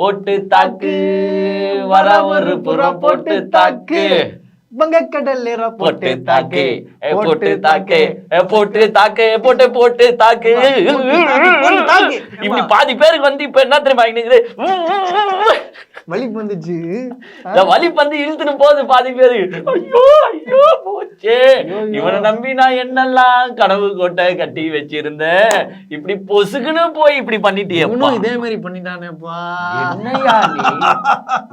போட்டு தாக்கு. வர ஒரு புறம் போட்டு தாக்கு. வங்கக்கடல் ஏற போட்டு தாக்கு. ஏ, போட்டு தாக்கு. ஏ, போட்டு தாக்கு. போட்டு போட்டு தாக்கு. போட்டு தாக்கு. இப்படி பாதி பேருக்கு வந்து இப்ப என்ன தெரியுமா ஆகினுக்குது வலி வந்துச்சு. இந்த வலி பந்து இழுத்துன்னு போகுது பாதி பேரு. ஐயோ ஐயோ. போச்சே இவனை நம்பி நான் என்னெல்லாம் கனவு கோட்டை கட்டி வச்சிருந்தேன்? இப்படி பொசுக்குன்னு போய் இப்படி பண்ணிட்டியப்பா. இவனும் இதே மாதிரி பண்ணிட்டானேப்பா. என்னையா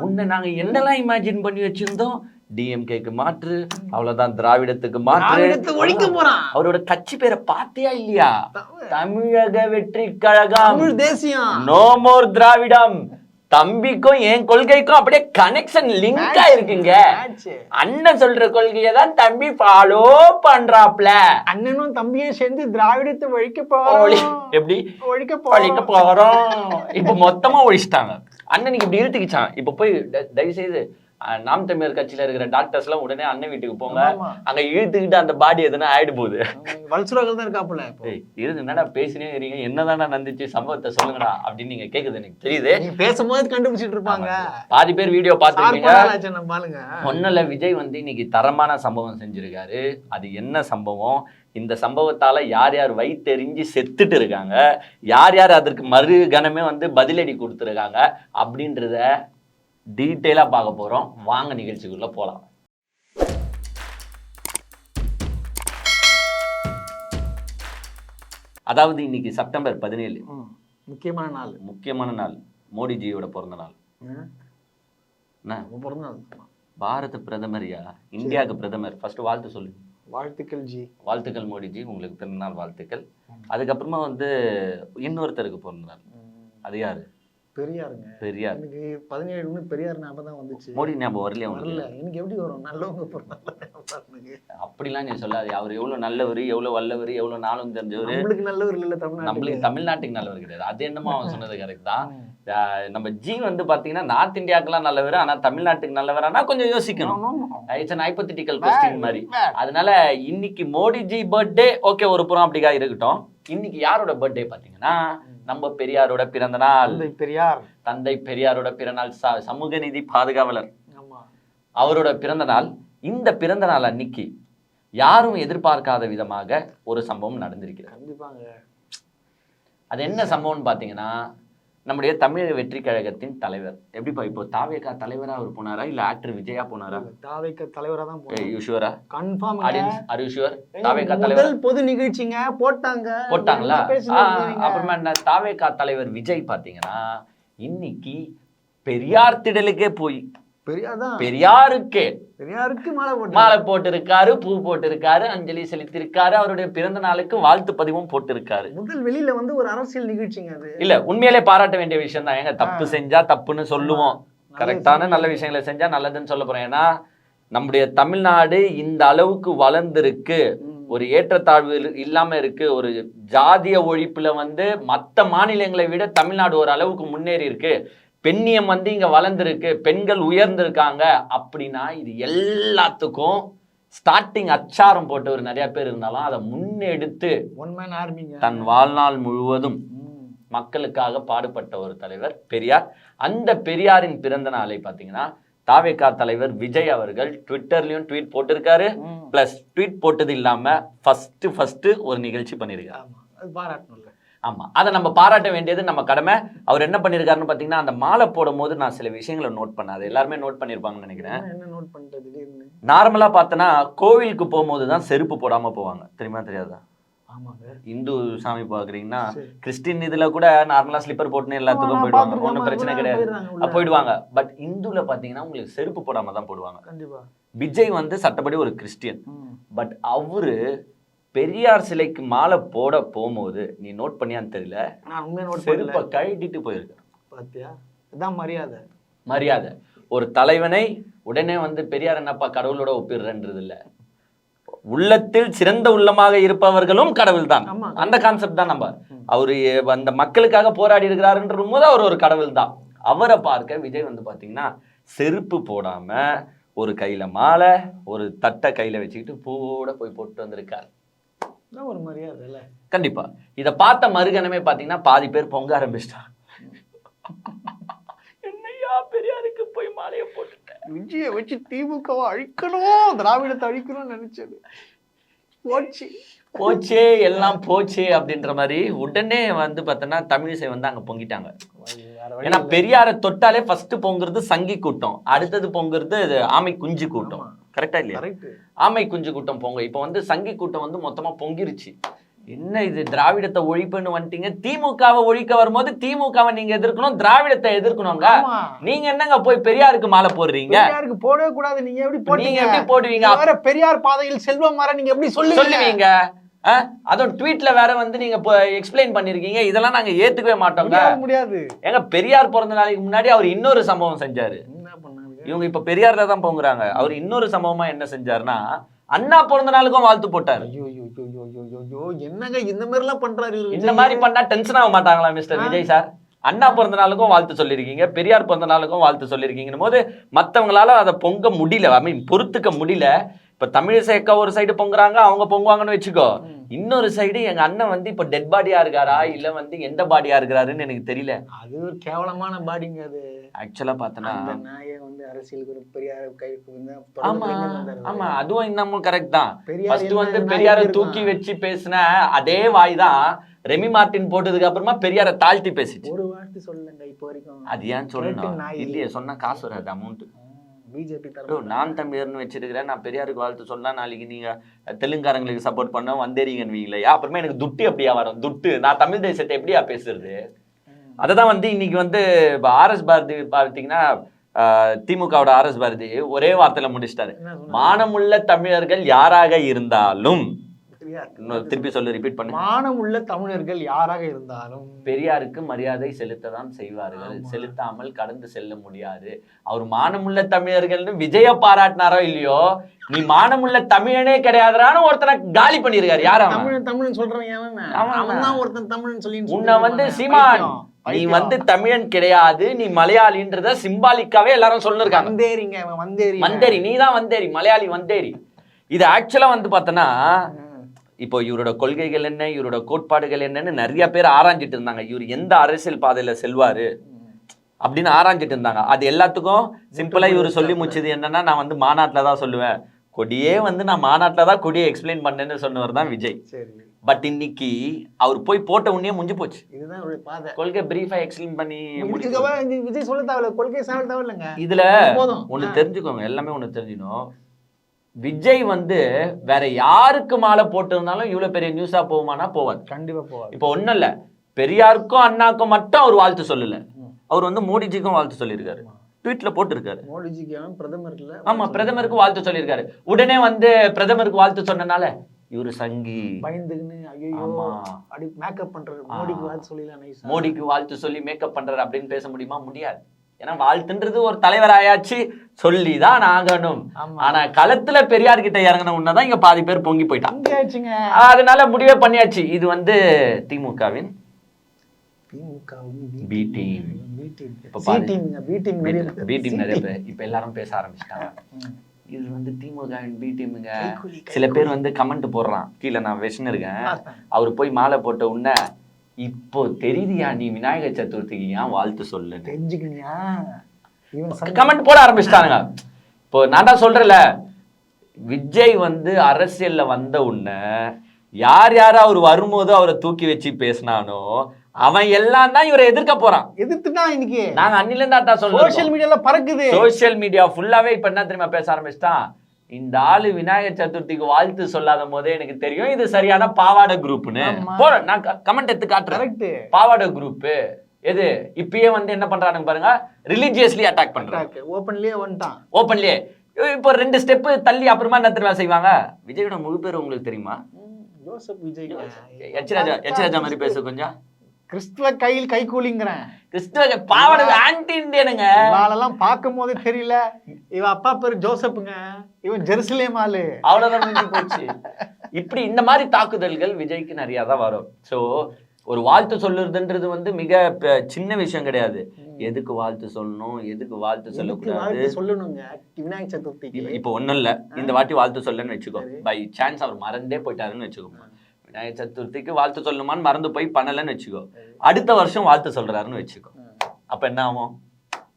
உன்னை நாங்க என்னெல்லாம் இமேஜின் பண்ணி வச்சிருந்தோம்? டிஎம்கேக்கு மாற்று அவ்வளவுதான் திராவிடத்துக்கு மாற்று. ஒழிக்க போறான். அவரோட கட்சி பேரை பார்த்தியா இல்லையா? தமிழக வெற்றி கழகம். தேசியம். நோ மோர் திராவிடம். தம்பிக்கும் என் கொள்கைக்கும் அப்படியே கனெக்ஷன் லிங்க் ஆயிருக்குங்க. அண்ணன் சொல்ற கொள்கையை தான் தம்பி ஃபாலோ பண்றாப்ல. அண்ணனும் தம்பியும் சேர்ந்து திராவிடத்தை ஒழிக்க ஒழி- போறோம் எப்படி? ஒழிக்க ஒழிக்க போறோம். போறோம் இப்ப மொத்தமா ஒழிச்சிட்டாங்க. அண்ணனுக்கு இப்படி இழுத்துக்கிச்சான். இப்ப போய் தயவு செய்து நாம் தமிழர் கட்சியில இருக்கிற டாக்டர்ஸ் எல்லாம் உடனே அண்ணன் வீட்டுக்கு போங்க. அங்க இழுத்துக்கிட்டு அந்த பாடி எதுனா ஆயிடு போகுது. வல்சுராக்கள் தான் இருக்காப்புல இது என்னடா பேசினே இருக்கீங்க என்னதானா நடந்துச்சு? சம்பவத்தை சொல்லுங்கடா அப்படின்னு நீங்க கேக்குது எனக்கு தெரியுது. பேசும்போது கண்டுபிடிச்சிட்டு இருப்பாங்க. பாதி பேர் வீடியோ ஆளுங்க. ஒன்னும் விஜய் வந்து இன்னைக்கு தரமான சம்பவம் செஞ்சிருக்காரு. அது என்ன சம்பவம்? இந்த சம்பவத்தால யார் யார் வயிற்றெறிஞ்சு செத்துட்டு இருக்காங்க? யார் யார் அதற்கு மறு கணமே வந்து பதிலடி கொடுத்துருக்காங்க? அப்படின்றத டீட்டெயிலாக பார்க்க போறோம். வாங்க நிகழ்ச்சிக்குள்ள போலாம். அதாவது இன்னைக்கு செப்டம்பர் பதினேழு. முக்கியமான நாள். முக்கியமான நாள். மோடிஜியோட பிறந்த நாள். பிறந்த நாள் பாரத பிரதமரியா? இந்தியாவுக்கு பிரதமர். ஃபர்ஸ்ட் வாழ்த்து சொல்லு. வாழ்த்துக்கள் ஜி. வாழ்த்துக்கள் மோடிஜி. உங்களுக்கு பிறந்தநாள் வாழ்த்துக்கள். அதுக்கப்புறமா வந்து இன்னொருத்தருக்கு பிறந்த நாள். அது யாரு? பெரியாருங்க. பெரியார். எனக்கு பதினேழு பெரியார் ஞாபகம் தான் வந்துச்சு. மோடி ஞாபகம் வரலையா வரல. எனக்கு எப்படி வரும்? நல்லவங்க அப்படிலாம் நீ சொல்லாது. அவர் எவ்வளவு நல்லவர் எவ்வளவு வல்லவர் எவ்வளவு நாளும் தெரிஞ்சவர். நம்மளுக்கு நல்லவர் இல்ல தமிழ்நாட்டுக்கு. நம்மளுக்கு தமிழ்நாட்டுக்கு நல்லவர் கிடையாது. அது என்னமோ அவன் சொன்னது கரெக்ட் தான். நம்ம ஜி வந்து பாத்தீங்கன்னா நார்த் இந்தியாக்கெல்லாம் நல்லவர் ஆனா தமிழ்நாட்டுக்கு நல்லவர் ஆனா கொஞ்சம் யோசிக்கணும். இட்ஸ் ஹைப்போதிட்டிக்கல் கொஸ்டின் மாதிரி. அதனால இன்னைக்கு மோடிஜி பர்த்டே ஓகே ஒரு புறம் அப்படிக்கா இருக்கட்டும். இன்னைக்கு யாரோட பர்த்டே பாத்தீங்கன்னா நம்ம பெரியாரோட பிறந்த நாள் பெரியார். தந்தை பெரியாரோட பிறநாள் ச- சமூக நீதி பாதுகாவலர். அவரோட பிறந்த நாள் இந்த பிறந்த நாள் அன்னைக்கு யாரும் எதிர்பார்க்காத விதமாக ஒரு சம்பவம் நடந்திருக்கிறது. கண்டிப்பாங்க. அது என்ன சம்பவம்னு பாத்தீங்கன்னா நம்முடைய தமிழக வெற்றி கழகத்தின் தலைவர். எப்படிப்பா இப்போ தாவேகா தலைவரா அவர் போனாரா இல்ல ஆக்டர் விஜயா போனாரா? தாவைக்க தலைவரா தான் யூஷுவரா confirm audience are you sure TVK தலைவர்? பொது நிகழ்ச்சிங்க போட்டாங்க. போட்டாங்களா? அப்புறமா என்ன தாவேகா தலைவர் விஜய் பாத்தீங்கன்னா இன்னைக்கு பெரியார் திடலுக்கே போய் பெரியார் தான். பெரியாருக்கே. பெரியாருக்கு மாலை போட்டு மாலை போட்டிருக்காரு பூ போட்டிருக்காரு அஞ்சலி செலுத்திருக்காரு அவருடைய பிறந்த நாளுக்கு வாழ்த்து பதிவும் போட்டிருக்காரு. முதல் வெளியில வந்து ஒரு அரசியல் நிகழ்ச்சிங்க அது. இல்ல உண்மையிலே பாராட்ட வேண்டிய விஷயம் தான். ஏங்க தப்பு செஞ்சா தப்புன்னு சொல்லுவோம். கரெக்டான நல்ல விஷயங்களை செஞ்சா நல்லதுன்னு சொல்ல போறோம் ஏன்னா நம்முடைய தமிழ்நாடு இந்த அளவுக்கு வளர்ந்திருக்கு. ஒரு ஏற்றத்தாழ்வு இல்- இல்லாம இருக்கு. ஒரு ஜாதிய ஒழிப்புல வந்து மத்த மாநிலங்களை விட தமிழ்நாடு ஒரு அளவுக்கு முன்னேறி இருக்கு. பெண்ணியம் வந்து இங்க வளர்ந்திருக்கு பெண்கள் உயர்ந்திருக்காங்க அப்படின்னா இது எல்லாத்துக்கும் ஸ்டார்டிங் அச்சாரம் போட்டவர் நிறைய பேர் இருந்தாலும் அதை முன்னெடுத்து தன் வாழ்நாள் முழுவதும். மக்களுக்காக பாடுபட்ட ஒரு தலைவர் பெரியார். அந்த பெரியாரின் பிறந்த நாளை பார்த்தீங்கன்னா தாவேகா தலைவர் விஜய் அவர்கள் ட்விட்டர்லயும் ட்வீட் போட்டிருக்காரு. பிளஸ் ட்வீட் போட்டது இல்லாம ஃபர்ஸ்ட் ஃபர்ஸ்ட் ஒரு நிகழ்ச்சி பண்ணியிருக்காரு. ஆமா அது பாராட்டணும்ல ஆமா. அதை நம்ம பாராட்ட வேண்டியது நம்ம கடமை. அவர் என்ன பண்ணியிருக்காருன்னு பார்த்தீங்கன்னா அந்த மாலை போடும் போது நான் சில விஷயங்களை நோட் பண்ணேன். அது எல்லாருமே நோட் பண்ணியிருப்பாங்கன்னு நினைக்கிறேன். என்ன நோட் பண்ணிட்டு திடீர்னு? நார்மலா பார்த்தோன்னா கோவிலுக்கு போகும்போது தான் செருப்பு போடாம போவாங்க. தெரியுமா தெரியாதா? ஆமாங்க. இந்து சாமி பாக்குறீங்கன்னா. கிறிஸ்டின் இதுல கூட நார்மலா ஸ்லிப்பர் போட்டுன்னு எல்லாத்துக்கும் போயிடுவாங்க. ஒன்றும் பிரச்சனை கிடையாது. போயிடுவாங்க. பட் இந்துல பாத்தீங்கன்னா உங்களுக்கு செருப்பு போடாம தான் போடுவாங்க விஜய் வந்து சட்டப்படி ஒரு கிறிஸ்டியன். பட் அவரு பெரியார் சிலைக்கு மாலை போட போகும்போது நீ நோட் பண்ணியான்னு தெரியல? நான் உண்மையை நோட் செருப்பை கழட்டிட்டு போயிருக்க. பாத்தியா? இதான் மரியாதை. மரியாதை. ஒரு தலைவனை உடனே வந்து பெரியார் என்னப்பா கடவுளோட ஒப்பிடுறன்றது இல்ல. உள்ளத்தில் சிறந்த உள்ளமாக இருப்பவர்களும் கடவுள் தான். அந்த கான்செப்ட் தான் நம்ம. அவரு அந்த மக்களுக்காக போராடி இருக்கிறாருன்ற போது அவர் ஒரு கடவுள் தான் அவரை பார்க்க விஜய் வந்து பாத்தீங்கன்னா செருப்பு போடாம ஒரு கையில மாலை ஒரு தட்டை கையில வச்சுக்கிட்டு பூவோட போய் போட்டு வந்திருக்காரு. ஒரு மரியாதை இல்ல. கண்டிப்பா. இத பார்த்த மறுகணமே பாத்தீங்கன்னா பாதி பேர் பொங்க ஆரம்பிச்சிட்டாங்க. பெரியாருக்கு போய் மாலையை போட்டுட்டேன் விஜயை வச்சு திமுகவை அழிக்கணும் திராவிடத்தை அழிக்கணும்னு நினைச்சது. போச்சு. போச்சே எல்லாம் போச்சே அப்படின்ற மாதிரி உடனே வந்து பார்த்தோன்னா தமிழிசை வந்து அங்க பொங்கிட்டாங்க. ஏன்னா. பெரியாரை தொட்டாலே ஃபர்ஸ்ட் பொங்குறது சங்கி கூட்டம். அடுத்தது பொங்குறது இது ஆமை குஞ்சு கூட்டம். கரெக்டா இல்லையா. ஆமை குஞ்சு கூட்டம் பொங்க. இப்போ வந்து சங்கி கூட்டம் வந்து மொத்தமா பொங்கிருச்சு. என்ன இது திராவிடத்தை ஒழிப்புன்னு வந்துட்டீங்க? திமுகவை ஒழிக்க வரும்போது திமுகவை நீங்க எதிர்க்கணும் திராவிடத்தை எதிர்க்கணுங்க. நீங்க என்னங்க போய் பெரியாருக்கு மாலை போடுறீங்க? பெரியாருக்கு போடவே கூடாது. நீங்க எப்படி நீங்க போட்டீங்க? எப்படி போடுவீங்க? வேற பெரியார் பாதையில் செல்வம் வர நீங்க எப்படி சொல்லுவீங்க? சொல்லுவீங்க? அதுவும் ட்வீட்ல வேற வந்து நீங்க எக்ஸ்பிளைன் பண்ணிருக்கீங்க. இதெல்லாம் நாங்க ஏத்துக்கவே மாட்டோங்க. முடியாது, ஏங்க பெரியார் பிறந்த நாளைக்கு முன்னாடி அவர் இன்னொரு சம்பவம் செஞ்சாரு. இவங்க இப்ப பெரியார்ல தான் போங்குறாங்க. அவர் இன்னொரு சம்பவமா என்ன செஞ்சாருன்னா அண்ணா பிறந்த நாளுக்கும் வாழ்த்து போட்டாரு. என்னங்க இந்த மாதிரி எல்லாம் பண்றாரு இந்த? மாதிரி பண்ணா டென்ஷன் ஆக மாட்டாங்களா மிஸ்டர் விஜய் சார்? அண்ணா பிறந்த நாளுக்கும் வாழ்த்து சொல்லியிருக்கீங்க பெரியார் பிறந்த நாளுக்கும் வாழ்த்து சொல்லியிருக்கீங்கன்னு போது மத்தவங்களால அதை பொங்க முடியல ஐ மீன் பொறுத்துக்க முடியல. இப்ப தமிழிசை அக்கா ஒரு சைடு பொங்குறாங்க அவங்க பொங்குவாங்கன்னு வச்சுக்கோ. இன்னொரு சைடு எங்க அண்ணன் வந்து இப்ப டெட் பாடியா இருக்காரா இல்ல வந்து எந்த பாடியா இருக்கிறாருன்னு எனக்கு தெரியல. அது ஒரு கேவலமான பாடிங்க அது. ஆக்சுவலா பார்த்தனா நாயை வந்து அரசியலுக்கு ஒரு பெரியார் கைக்கு வந்து ஆமா. ஆமா அதுவும் இன்னமும் கரெக்ட் தான். ஃபர்ஸ்ட் வந்து பெரியாரை? தூக்கி வச்சு பேசின அதே வாய் தான் ரெமி மார்ட்டின் போட்டதுக்கு அப்புறமா பெரியாரை தாழ்த்தி பேசிச்சு. ஒரு வார்த்தை சொல்லுங்க இப்போ வரைக்கும். அது ஏன் சொல்லணும். இல்லையே சொன்னா காசு வராது அமௌண்ட் பிஜேபி ப்ரோ நான் தமிழர்னு வச்சிருக்கிறேன். நான் பெரியாருக்கு வாழ்த்து சொன்னா நாளைக்கு நீங்க தெலுங்காரங்களுக்கு சப்போர்ட் பண்ண வந்தேறீங்கன்னுவீங்களா அப்புறமா எனக்கு துட்டு அப்படியா வரும்? துட்டு. நான் தமிழ் தேசத்தை எப்படியா பேசுறது? அதை தான் வந்து இன்னைக்கு வந்து இப்போ ஆர்எஸ் பாரதி பார்த்தீங்கன்னா திமுகவோட ஆர்எஸ் பாரதி ஒரே வார்த்தையில முடிச்சிட்டாரு? மானமுள்ள தமிழர்கள் யாராக இருந்தாலும் திருப்பி சொல்லு ரிப்பீட் பண்ணு. மானம் உள்ள தமிழர்கள் யாராக இருந்தாலும் பெரியாருக்கு மரியாதை செலுத்ததான் செய்வார்கள். செலுத்தாமல் கடந்து செல்ல முடியாது. அவர் மானமுள்ள தமிழர்கள்னு விஜய பாராட்டினாரோ இல்லையோ நீ மானமுள்ள தமிழனே கிடையாதுறான்னு ஒருத்தனை காலி பண்ணிருக்காரு யார் தமிழ் தமிழ் சொல்றவன் அவன் தான் ஒருத்தன் தமிழ்னு சொல்லி உன்னை வந்து சீமான் நீ வந்து தமிழன் கிடையாது நீ மலையாளின்றத சிம்பாலிக்காவே எல்லாரும் சொல்லிருக்காங்க. வந்தேரிங்க வந்தேரி. வந்தேரி நீ தான் வந்தேரி மலையாளி வந்தேரி. இது ஆக்சுவலா வந்து பார்த்தனா இப்போ இவரோட கொள்கைகள் என்ன இவரோட கோட்பாடுகள் என்னன்னு நிறைய பேர் ஆராய்ஞ்சிட்டு இருந்தாங்க. இவர் எந்த அரசியல் பாதையில செல்வாரு அப்படின்னு ஆராய்ஞ்சிட்டு இருந்தாங்க. அது எல்லாத்துக்கும் சிம்பிளா இவர் சொல்லி முடிச்சது என்னன்னா நான் வந்து மாநாட்டுல தான் சொல்லுவேன். கொடியே வந்து நான் மாநாட்டுல தான் கொடியை எக்ஸ்பிளைன் பண்ணேன்னு சொன்னவர் தான் விஜய். சரி. பட் இன்னைக்கு அவர் போய் போட்ட உடனே முடிஞ்சு போச்சு. இதுதான் அவருடைய பாதை. கொள்கை பிரீஃபா எக்ஸ்பிளைன் பண்ணி விஜய் சொல்ல தேவையில்ல. கொள்கை சாவ தேவையில்லைங்க. இதுல ஒண்ணு தெரிஞ்சுக்கோங்க. எல்லாமே ஒண்ணு தெரிஞ்சுக்கணும். விஜய் வந்து வேற யாருக்கு மாலை போட்டிருந்தாலும் இவ்வளவு பெரிய நியூஸா போகுமானா போவாது. கண்டிப்பா போவாது. இப்போ ஒண்ணும் இல்ல. பெரியாருக்கும் அண்ணாக்கும் மட்டும் அவர் வாழ்த்து சொல்லல. அவர் வந்து மோடிஜிக்கும் வாழ்த்து சொல்லியிருக்காரு. ட்வீட்ல போட்டிருக்காரு. மோடிஜிக்கு அவன் பிரதமர் இல்ல ஆமா பிரதமருக்கு வாழ்த்து சொல்லியிருக்காரு. உடனே வந்து பிரதமருக்கு வாழ்த்து சொன்னனால இவரு சங்கி. பயந்துக்குன்னு ஐயோ மேக்கப் பண்றாரு. மோடிக்கு வாழ்த்து நைஸ் மோடிக்கு வாழ்த்து சொல்லி மேக்கப் பண்றாரு அப்படின்னு பேச முடியுமா? முடியாது. ஏன்னா வாழ்த்துன்றது ஒரு தலைவர் ஆயாச்சு சொல்லிதான் ஆகணும். ஆனா களத்துல பெரியார் கிட்ட இறங்கின உடனேதான் இங்க பாதி பேர் பொங்கி ஆச்சுங்க அதனால முடிவே பண்ணியாச்சு. இது வந்து திமுகவின் இப்ப எல்லாரும் பேச ஆரம்பிச்சிட்டாங்க. இது வந்து திமுகவின் பி டீமுங்க கைக்கூலி, சில பேர் வந்து கமெண்ட் போடுறான். கீழே நான் வெஷ்னு இருக்கேன். அவர் போய் மாலை போட்ட உடனே இப்போ தெரியுதியா நீ விநாயகர் சதுர்த்திக்கு ஏன் வாழ்த்து சொல்லு சங்க- கமெண்ட் போட ஆரம்பிச்சிட்டானுங்க. இப்போ நான் தான் சொல்றேன்ல விஜய் வந்து அரசியல்ல வந்த உடனே யார் யார் அவர் வரும்போது அவரை தூக்கி வச்சு பேசினானோ அவன் எல்லாம் தான் இவரை எதிர்க்க போறான். எதிர்த்துட்டா இன்னைக்கு? நாங்க அன்னில இருந்தா தான் சோசியல் சொல்றோம் மீடியால பறக்குது. சோசியல் மீடியா ஃபுல்லாவே இப்ப என்ன தெரியுமா பேச ஆரம்பிச்சிட்டான்? இந்த ஆளு விநாயகர் சதுர்த்திக்கு வாழ்த்து சொல்லாத போதே எனக்கு தெரியும். இது சரியான பாவாடை குரூப்னு. போறேன் நான் கமெண்ட் எடுத்து காட்டுறேன். பாவாடை குரூப் எது? இப்பயே வந்து என்ன பண்றானுங்க பாருங்க? ரிலீஜியஸ்லி அட்டாக் பண்றாங்க. ஓபன்லயே வந்துட்டான். ஓப்பன்லயே இப்போ ரெண்டு ஸ்டெப் தள்ளி அப்புறமா என்ன தெரியுமா செய்வாங்க? விஜயோட முழு பேர் உங்களுக்கு தெரியுமா? ம், ஜோசப் விஜய் எச் ராஜா எச் ராஜா மாதிரி பேசு கொஞ்சம். கிறிஸ்துவ கையில் கை கூலிங்கிறேன். கிறிஸ்துவ பாவாடை ஆன்டி இந்தியனுங்க இவாளெல்லாம் பார்க்கும் போது தெரியல. இவன் அப்பா பேரு ஜோசப்புங்க. இவன் ஜெருசலேம் ஆளு. அவ்வளவுதான் போச்சு. இப்படி இந்த மாதிரி தாக்குதல்கள் விஜய்க்கு நிறைய தான் வரும். சோ ஒரு வாழ்த்து சொல்லுறதுன்றது வந்து மிக சின்ன விஷயம் கிடையாது. எதுக்கு வாழ்த்து சொல்லணும்? எதுக்கு வாழ்த்து சொல்லக்கூடாது? சொல்லணுங்க? விநாயகர் சதுர்த்திக்கு. இப்ப- ஒண்ணும் இல்ல. இந்த வாட்டி வாழ்த்து சொல்லன்னு வச்சுக்கோ. பை சான்ஸ் அவர் மறந்தே போயிட்டாருன்னு வச்சுக்கோ விநாயகர் சதுர்த்திக்கு வாழ்த்து சொல்லணுமான்னு மறந்து போய் பண்ணலன்னு வச்சுக்கோ. அடுத்த வருஷம் வாழ்த்து சொல்றாருன்னு வச்சுக்கோ. அப்ப என்ன ஆகும்?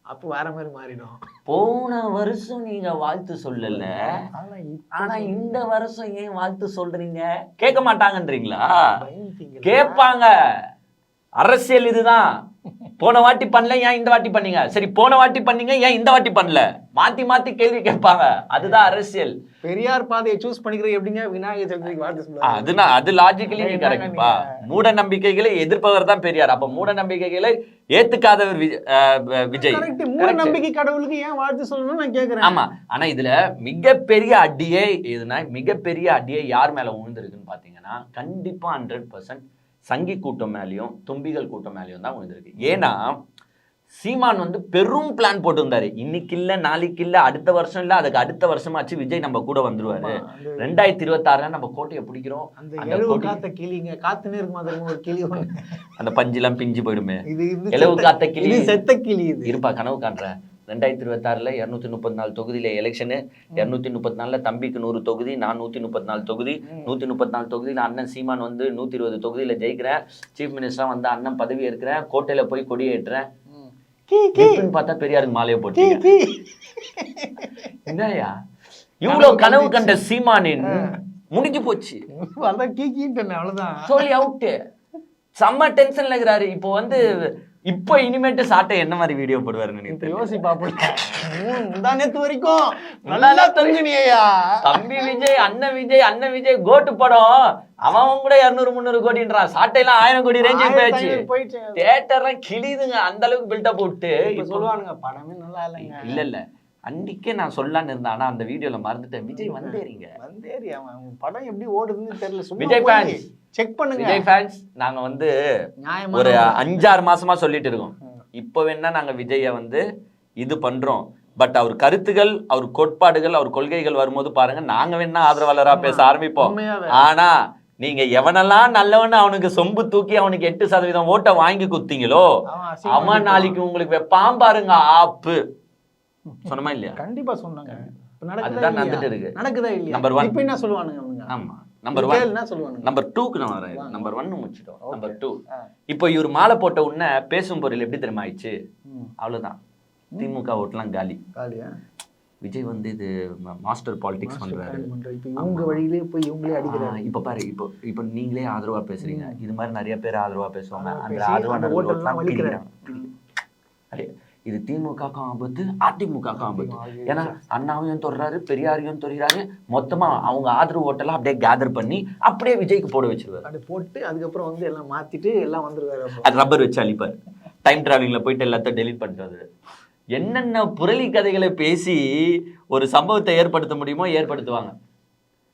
அப்போ வேற மாதிரி மாறிடும். போன வருஷம் நீங்க வாழ்த்து சொல்லல. ஆனா இந்த வருஷம் ஏன் வாழ்த்து சொல்றீங்க? கேட்க மாட்டாங்கன்றீங்களா? கேட்பாங்க. அரசியல் இதுதான். போன வாட்டி பண்ணல ஏன் இந்த வாட்டி பண்ணீங்க? சரி போன வாட்டி பண்ணீங்க ஏன் இந்த வாட்டி பண்ணல? மாத்தி மாத்தி கேள்வி கேட்பாங்க. அதுதான் அரசியல். பெரியார் பாதையை சூஸ் பண்ணிக்கிறது எப்படிங்க? விநாயகர் சதுர்த்திக்கு வாழ்த்து அதுனா அது லாஜிக்கலி கரெக்ட்பா? மூட நம்பிக்கைகளை எதிர்ப்பவர் தான் பெரியார். அப்ப மூட நம்பிக்கைகளை ஏத்துக்காதவர் விஜய். கரெக்ட் மூட. நம்பிக்கை கடவுளுக்கு ஏன் வாழ்த்து சொல்லணும்னு நான் கேக்குறேன் ஆமா. ஆனா இதுல மிகப்பெரிய அடியே எதுனா மிகப்பெரிய அடியே யார் மேல விழுந்திருக்குன்னு பாத்தீங்கன்னா கண்டிப்பா ஹண்ட்ரட் பர்சன்ட் சங்கி கூட்டம் மேலயும் தும்பிகள் கூட்டம் மேலயும் தான் விழுந்திருக்கு. ஏன்னா சீமான் வந்து பெரும் பிளான் போட்டிருந்தாரு. இன்னைக்கு இல்ல நாளைக்கு இல்ல அடுத்த வருஷம் இல்ல அதுக்கு அடுத்த வருஷமாச்சு விஜய் நம்ம கூட வந்துருவாரு. ரெண்டாயிரத்தி இருபத்தி நம்ம கோட்டையை பிடிக்கிறோம். காத்த கிளிங்க காத்துனே இருக்குமா ஒரு கிளி அந்த பஞ்செல்லாம் பிஞ்சு போயிடுமே. இது காத்த கிளி. செத்த கிளி இருப்பா கனவு காண்றேன். ரெண்டாயிரத்தி இருபத்தாறுல இரநூத்தி முப்பத்தி நாலு தொகுதியில எலெக்ஷனு இரநூத்தி முப்பத்தி நாலுல தம்பிக்கு நூறு தொகுதி நான் நூத்தி முப்பத்தி நாலு தொகுதி. நூத்தி முப்பத்தி நாலு தொகுதியில அண்ணன் சீமான் வந்து நூத்தி இருபது தொகுதியில ஜெயிக்கிறேன் சீஃப் மினிஸ்டரா வந்து அண்ணன் பதவி ஏற்கிறேன். கோட்டையில போய் கொடி ஏற்றுறேன் ம். கீ கீ. எப்படின்னு பார்த்தா பெரியாருக்கு மாலையை கீ என்னய்யா? இவ்வளவு கனவு கண்ட சீமானின் முடிஞ்சு போச்சு. அதான் கீ கீன்ட்டேன் அவ்வளவுதான். சொல்லி அவுட்டு செம்ம டென்ஷன்ல இருக்கிறாரு. இப்போ வந்து இப்போ இனிமேட்டு சாட்டை என்ன மாதிரி வீடியோ போடுவாருன்னு எனக்கு இப்ப தெரியல. யோசிப்பாப்புல. ம், முந்தா நேத்து வரைக்கும். நல்லா தெரிஞ்சுனியா தம்பி விஜய் அண்ணன் விஜய் அண்ணன் விஜய் கோட்டு படம். அவன் கூட இருநூறு முந்நூறு கோடின்றான் சாட்டையெல்லாம் ஆயிரம் கோடி ரேஞ்சுக்கு போயாச்சு. போயிடுச்சு தியேட்டர்லாம் கிழிதுங்க. அந்த அளவுக்கு பில்டப் போட்டு. சொல்லுவானுங்க படமே நல்லா இல்லைங்க. இல்ல இல்ல. அன்னைக்கே நான் சொல்லலான்னு இருந்தேன். ஆனா அந்த வீடியோல மறந்துட்டேன். விஜய் வந்தேறீங்க. வந்தேரி அவன். படம் எப்படி ஓடுதுன்னு தெரியல. விஜய் fans. செக் பண்ணுங்க. விஜய் ஃபேன்ஸ் நாங்க வந்து ஒரு அஞ்சாறு மாசமா சொல்லிட்டு இருக்கோம். இப்போ வேணா நாங்க விஜய வந்து இது பண்றோம். பட் அவர் கருத்துகள் அவர் கோட்பாடுகள் அவர் கொள்கைகள் வரும்போது பாருங்க நாங்க வேணா ஆதரவாளரா பேச ஆரம்பிப்போம். ஆனா நீங்க எவனெல்லாம் நல்லவன்னு அவனுக்கு சொம்பு தூக்கி அவனுக்கு எட்டு சதவீதம் ஓட்டை வாங்கி குத்தீங்களோ அவன். நாளைக்கு உங்களுக்கு வைப்பான் பாருங்க ஆப்பு. சொன்னமா இல்லையா? கண்டிப்பா சொன்னாங்க. அதுதான்? நடந்துட்டு இருக்கு. நடக்குதா இல்லையா? One. இப்ப என்ன சொல்லுவானுங்க ஆமா. நம்பர் ஒன் நம்பர் டூக்கு நான் வரேன். நம்பர் ஒன்னு முடிச்சிட்டோம். Number two. இப்போ இவர் மாலை போட்ட உடனே பேசும் பொருள் எப்படி தெரியுமா ஆயிடுச்சு? ம். அவ்வளவுதான். திமுக ஓட்டெல்லாம் காலி. விஜய் வந்து இது மாஸ்டர் பாலிடிக்ஸ். இப்ப இவங்க வழியிலே போய் இவங்களே அடிக்கிறாங்க இப்ப பாரு இப்போ இப்போ நீங்களே ஆதரவா பேசுறீங்க. இது மாதிரி நிறைய பேர் ஆதரவா பேசுவாங்க. அந்த பேசி ஆதரவா அந்த நல்ல ஓட்டெல்லாம் ஓட்டெல்லாம் வலிக்கிறாங்க. இது திமுகக்கும் ஆபத்து அதிமுகக்கும் ஆபத்து ஏன்னா அண்ணாவையும் தொடுறாரு பெரியாரையும் தொடுறாரு. மொத்தமா அவங்க ஆதரவு ஓட்டெல்லாம் அப்படியே கேதர் பண்ணி அப்படியே விஜய்க்கு போட வச்சிருவாரு. அப்படி போட்டு அதுக்கப்புறம் வந்து எல்லாம் மாத்திட்டு எல்லாம் வந்துருவாரு. அது ரப்பர் வச்சு அழிப்பார். டைம் டிராவலிங்ல போயிட்டு எல்லாத்தையும் டெலீட் பண்ணிட்டு. என்னென்ன புரளி கதைகளை பேசி ஒரு சம்பவத்தை ஏற்படுத்த முடியுமோ ஏற்படுத்துவாங்க.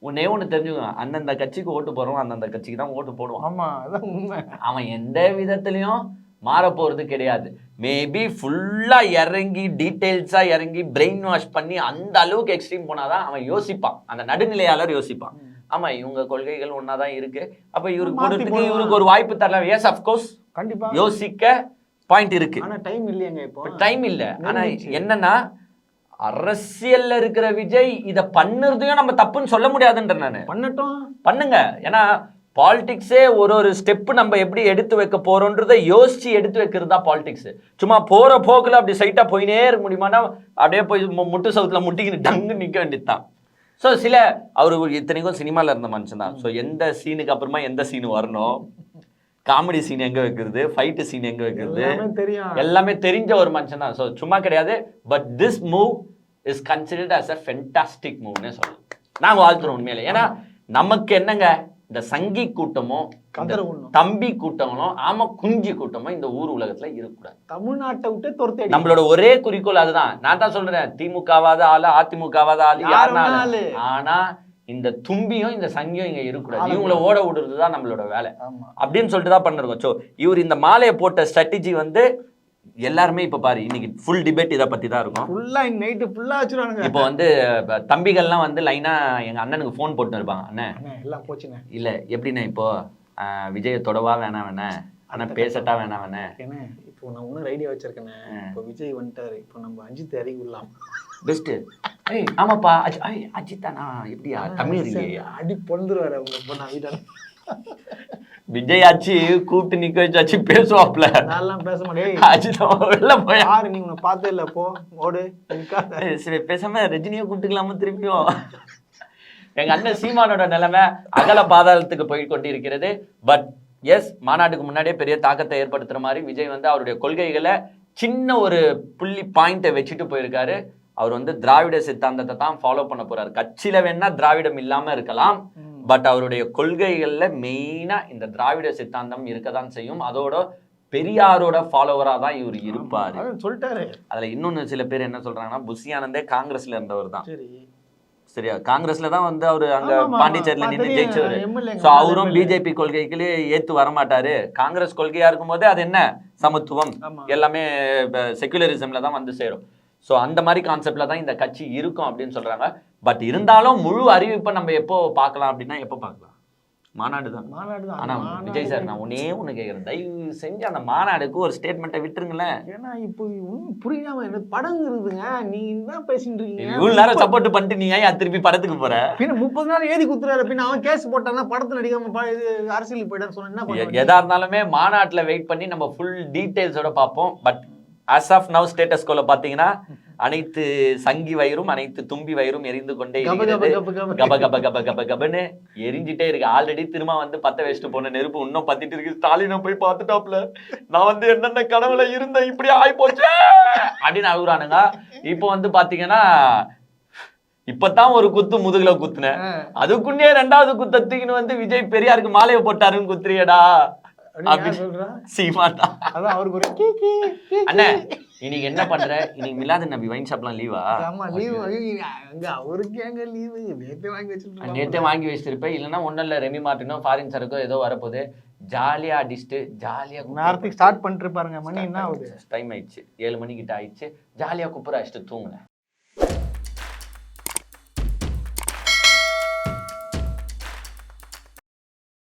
ஒன்னே ஒன்று தெரிஞ்சுக்கோங்க. அந்தந்த கட்சிக்கு ஓட்டு போறோம் அந்தந்த கட்சிக்கு தான் ஓட்டு போடுவான். ஆமா அதான் உண்மை. அவன் எந்த விதத்துலயும் மாற போறது கிடையாது மேபி ஃபுல்லா இறங்கி டீடைல்ஸா இறங்கி பிரெயின் வாஷ் பண்ணி அந்த அளவுக்கு எக்ஸ்ட்ரீம் போனாதான் அவன் யோசிப்பான். அந்த நடுநிலையாளர் யோசிப்பான். ஆமா இவங்க கொள்கைகள் ஒன்னாதான் இருக்கு. அப்ப இவருக்கு போடுறதுக்கு. இவருக்கு ஒரு வாய்ப்பு தரலாம். எஸ் அப்கோர்ஸ் கண்டிப்பா. யோசிக்க பாயிண்ட் இருக்கு. ஆனா டைம் இல்லையாங்க இப்போ. டைம் இல்ல. ஆனா நெருங்கிடுச்சு. என்னன்னா அரசியல்ல இருக்கிற விஜய் இத பண்ணுறதையும் நம்ம தப்புன்னு சொல்ல முடியாதுன்ற நானு. பண்ணட்டும். பண்ணுங்க. ஏன்னா பாலிடிக்ஸே ஒரு ஒரு ஸ்டெப் நம்ம எப்படி எடுத்து வைக்க போறோன்றதை யோசிச்சு எடுத்து வைக்கிறது தான் பாலிடிக்ஸ் சும்மா போற போக்குல அப்படி சைட்டா போயினே இருக்க முடியுமானா அப்படியே போய் முட்டு சவுத்துல முட்டிக்கின்னு டங்கு நிக்க வேண்டியதுதான். ஸோ சில அவர் இத்தனைக்கும் சினிமால இருந்த மனுஷன் தான். ஸோ எந்த சீனுக்கு அப்புறமா எந்த சீன் வரணும்? காமெடி சீன் எங்க வைக்கிறது? ஃபைட்டு சீன் எங்க வைக்கிறது? எல்லாமே தெரியும். எல்லாமே தெரிஞ்ச ஒரு மனுஷன் தான். ஸோ சும்மா கிடையாது. But this move is considered as a fantastic மூவ்னே சொல்லலாம். நாங்க வாழ்த்துறோம் உண்மையில. ஏன்னா நமக்கு என்னங்க? இந்த சங்கி கூட்டமோ தம்பி கூட்டங்களும் ஆமா குஞ்சி கூட்டமோ இந்த ஊர் உலகத்துல இருக்கக்கூடாது. தமிழ்நாட்டை விட்டு துரத்தி நம்மளோட ஒரே குறிக்கோள் அதுதான். நான் தான் சொல்றேன் திமுகவாத ஆளு அதிமுகவாத ஆளு யார் யாருனாலும். ஆனா இந்த தும்பியும் இந்த சங்கியும் இங்க இருக்கக்கூடாது. இவங்கள ஓட விடுறது தான் நம்மளோட வேலை. அப்படின்னு சொல்லிட்டு தான் பண்ணிருக்கோம் ஸோ இவர் இந்த மாலையை போட்ட ஸ்ட்ராட்டஜி வந்து எல்லாருமே இப்ப பாரு இன்னைக்கு ஃபுல் டிபேட் இதை பத்தி தான் இருக்கும். ஃபுல்லா நைட்டு ஃபுல்லா வச்சிருவானுங்க. இப்போ வந்து தம்பிகள்லாம் வந்து லைனா எங்க அண்ணனுக்கு ஃபோன் போட்டு இருப்பாங்க. அண்ணன் அண்ணே, எல்லாம் போச்சுண்ணே. இல்ல எப்படிண்ணே இப்போ விஜய தொடவா வேணாம் வேணே ஆனா பேசட்டா வேணாம் வேணே ஏன்னா இப்போ நான் இன்னொரு ஐடியா வச்சிருக்கேனே இப்போ விஜய் வந்துட்டாரு. இப்போ நம்ம அஜித் இறங்கி விடலாம் பெஸ்ட் ஏய் ஆமாப்பா அஜி ஐய் அஜித்தா நான் எப்படியா தமிழ் அடி பொழுதுருவாரு அவங்க. இப்போ நான் வீட்டான விஜய் ஆச்சு கூப்பிட்டு நிக்க வச்சாச்சு பேசுவாப்ல. நான்லாம் பேச மாட்டேன். போய். யாரு நீ உன்னை பார்த்தே இல்ல போ ஓடு சரி பேசாம ரஜினியை கூப்பிட்டுக்கலாமா திருப்பியும்? எங்க அண்ணன் சீமானோட நிலைமை அகல பாதாளத்துக்கு போய் கொண்டிருக்கிறது. பட் எஸ் மாநாட்டுக்கு முன்னாடியே பெரிய தாக்கத்தை ஏற்படுத்துற மாதிரி விஜய் வந்து அவருடைய கொள்கைகளை சின்ன ஒரு புள்ளி பாயிண்ட்டை வச்சுட்டு போயிருக்காரு. அவர் வந்து திராவிட சித்தாந்தத்தை தான் ஃபாலோ பண்ண போறாரு. கட்சியில வேணா திராவிடம் இல்லாம இருக்கலாம். பட் அவருடைய கொள்கைகள்ல மெயினா இந்த திராவிட சித்தாந்தம் இருக்கதான் செய்யும். அதோட பெரியாரோட ஃபாலோவரா தான் இவர் இருப்பாரு. சொல்லிட்டாரு. அதுல இன்னொன்னு சில பேர் என்ன சொல்றாங்கன்னா புஷி ஆனந்தே காங்கிரஸ்ல இருந்தவர் தான். சரி. சரியா? காங்கிரஸ்ல தான் வந்து அவரு அங்க பாண்டிச்சேரியில. நின்று ஜெயிச்சவர். சோ அவரும். பிஜேபி கொள்கைகளே ஏத்து வரமாட்டாரு. காங்கிரஸ் கொள்கையா இருக்கும்போது அது என்ன? சமத்துவம். எல்லாமே செகுலரிசம்ல தான் வந்து சேரும். சோ அந்த மாதிரி கான்செப்ட்ல தான் இந்த கட்சி இருக்கும் அப்படின்னு சொல்றாங்க. பட் இருந்தாலும் முழு அறிவிப்பை நம்ம எப்போ பார்க்கலாம் அப்படின்னா எப்போ பார்க்கலாம்? மாநாடு தான். மாநாடு தான். ஆனா மாநாடு விஜய் சார் நான் ஒன்னே ஒண்ணு கேக்குறேன். தயவு செஞ்சு அந்த மாநாடுக்கு ஒரு ஸ்டேட்மெண்ட்டை விட்டுருங்களேன். ஏன்னா இப்போ ஒன்றும் புரியாம என்ன படம் இருக்குதுங்க. நீ என்ன பேசிட்டு இருக்கீங்க. இவ்வளவு நேரம் சப்போர்ட் பண்ணிட்டு நீ ஏன் திருப்பி படத்துக்கு போற? பின்ன முப்பது நாள் ஏதி குத்துறாரு பின்ன அவன் கேஸ் போட்டான்னா படத்துல நடிக்காம இது அரசியலுக்கு போயிட்டான்னு சொன்னா எதா இருந்தாலுமே மாநாட்டுல வெயிட் பண்ணி நம்ம ஃபுல் டீடைல்ஸோட பார்ப்போம். But as of now status கோல பாத்தீங்கன்னா அனைத்து சங்கி வயிறும் அனைத்து தும்பி வயிறும் எரிந்து கொண்டே இருக்கிறது. கப கப. கப கப கப கப கபன்னு எரிஞ்சிட்டே இருக்கு. ஆல்ரெடி திரும்ப வந்து பத்த வச்சுட்டு போன நெருப்பு இன்னும் பத்திட்டு இருக்கு. ஸ்டாலினை போய் பார்த்துட்டாப்ல நான் வந்து என்னென்ன கனவுல இருந்தேன்? இப்படி ஆகி போச்சு அப்படின்னு அழுகுறானுங்க. இப்போ வந்து பாத்தீங்கன்னா இப்பதான் ஒரு குத்து முதுகுல குத்துனேன். அதுக்குன்னே ரெண்டாவது குத்த தூக்கின்னு வந்து விஜய் பெரியாருக்கு மாலையை போட்டாருன்னு குத்துறியடா. இன்னைக்கு என்ன பண்ற? இன்னைக்கு மிலாது நபி வைன் ஷாப்லாம் லீவா ஆமா லீவு அங்க அவருக்கு எங்க லீவு நேத்தே வாங்கி வச்சுட்டு நேத்தே வாங்கி வச்சிருப்பேன். இல்லைன்னா ஒன்றும் இல்லை. ரெமி மார்ட்டினோ ஃபாரின் சரக்கோ ஏதோ வரப்போகுது. ஜாலியா அடிச்சுட்டு ஜாலியா நேரத்துக்கு ஸ்டார்ட் பண்ணிட்டு பாருங்க மணி. என்ன ஆகுது? டைம் ஆயிடுச்சு. ஏழு மணிக்கிட்ட ஆயிடுச்சு. ஜாலியா குப்புற அடிச்சுட்டு தூங்குனேன்.